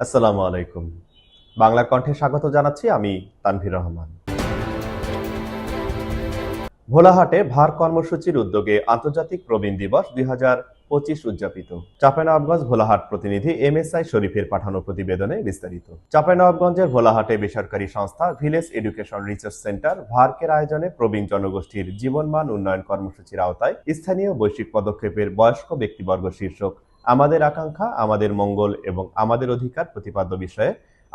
আসসালামু আলাইকুম। বাংলা কণ্ঠে স্বাগত জানাচ্ছি আমি তানভীর রহমান। ভোলাহাটে ভার কর্মসূচির উদ্যোগে আন্তর্জাতিক প্রবীণ দিবস দুই হাজার পঁচিশ উদযাপিত। চাঁপাইনবাবগঞ্জ ভোলাহাট প্রতিনিধি এম এস আই শরীফের পাঠানো প্রতিবেদনে বিস্তারিত। চাঁপাইনবাবগঞ্জের ভোলাহাটে বেসরকারি সংস্থা ভিলেজ এডুকেশন রিসার্চ সেন্টার ভার্কের আয়োজনে প্রবীণ জনগোষ্ঠীর জীবনমান উন্নয়ন কর্মসূচির আওতায় স্থানীয় বৈশ্বিক পদক্ষেপের বয়স্ক ব্যক্তিবর্গ শীর্ষক আমাদের আকাঙ্ক্ষা আমাদের মঙ্গল এবং আমাদের অধিকার প্রতিপাদ্য বিষয়ে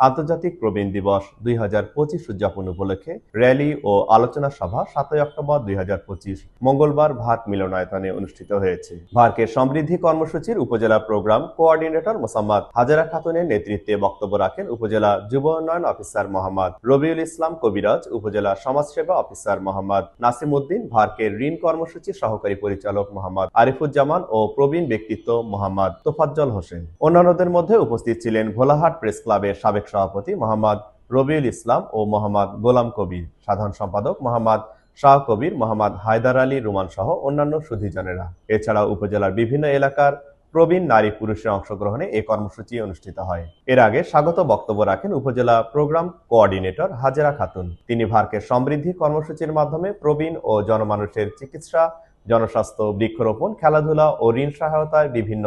আন্তর্জাতিক প্রবীণ দিবস দুই হাজার পঁচিশ উদযাপন উপলক্ষে র্যালি ও আলোচনা সভা সাতই অক্টোবর দুই হাজার পঁচিশ মঙ্গলবার ভাট মিলনায়তনে অনুষ্ঠিত হয়েছে। ভার্কের সমৃদ্ধি কর্মসূচির উপজেলা প্রোগ্রাম কোঅর্ডিনেটর মোসাম্মদ হাজারা খাতুনের নেতৃত্বে বক্তব্য রাখেন উপজেলা যুব উন্নয়ন অফিসার মোহাম্মদ রবিউল ইসলাম কবিরাজ, উপজেলা সমাজসেবা অফিসার মোহাম্মদ নাসিম উদ্দিন ভার্কের ঋণ কর্মসূচির সহকারী পরিচালক মোহাম্মদ আরিফুজ্জামান ও প্রবীণ ব্যক্তিত্ব মোহাম্মদ তোফাজ্জল হোসেন। অন্যান্যদের মধ্যে উপস্থিত ছিলেন ভোলাহাট প্রেস ক্লাবের সাবেক সভাপতি মোহাম্মদ রবিউল ইসলাম ও মোহাম্মদ গোলাম কবির, সাধারণ সম্পাদক মোহাম্মদ শাহ কবির, মোহাম্মদ হায়দার আলী রুমান সহ অন্যান্য সুধীজনেরা। এছাড়া উপজেলার বিভিন্ন এলাকার প্রবীণ নারী পুরুষের অংশগ্রহণে এই কর্মসূচি অনুষ্ঠিত হয়। এর আগে স্বাগত বক্তব্য রাখেন উপজেলা প্রোগ্রাম কোঅর্ডিনেটর হাজেরা খাতুন। তিনি ভারকের সমৃদ্ধি কর্মসূচির মাধ্যমে প্রবীণ ও জনমানুষের চিকিৎসা, জনস্বাস্থ্য, বৃক্ষরোপণ, খেলাধুলা ও ঋণ সহায়তায় বিভিন্ন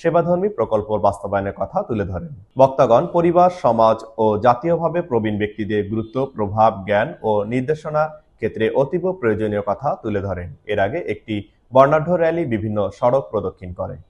সেবাধর্মী প্রকল্প বাস্তবায়নের কথা তুলে ধরেন। বক্তাগণ, পরিবার, সমাজ ও জাতীয়ভাবে প্রবীণ ব্যক্তিদের গুরুত্ব, প্রভাব, জ্ঞান ও নির্দেশনা ক্ষেত্রে অতীব প্রয়োজনীয় কথা তুলে ধরেন। এর আগে একটি বর্ণাঢ্য র্যালি বিভিন্ন সড়ক প্রদক্ষিণ করে।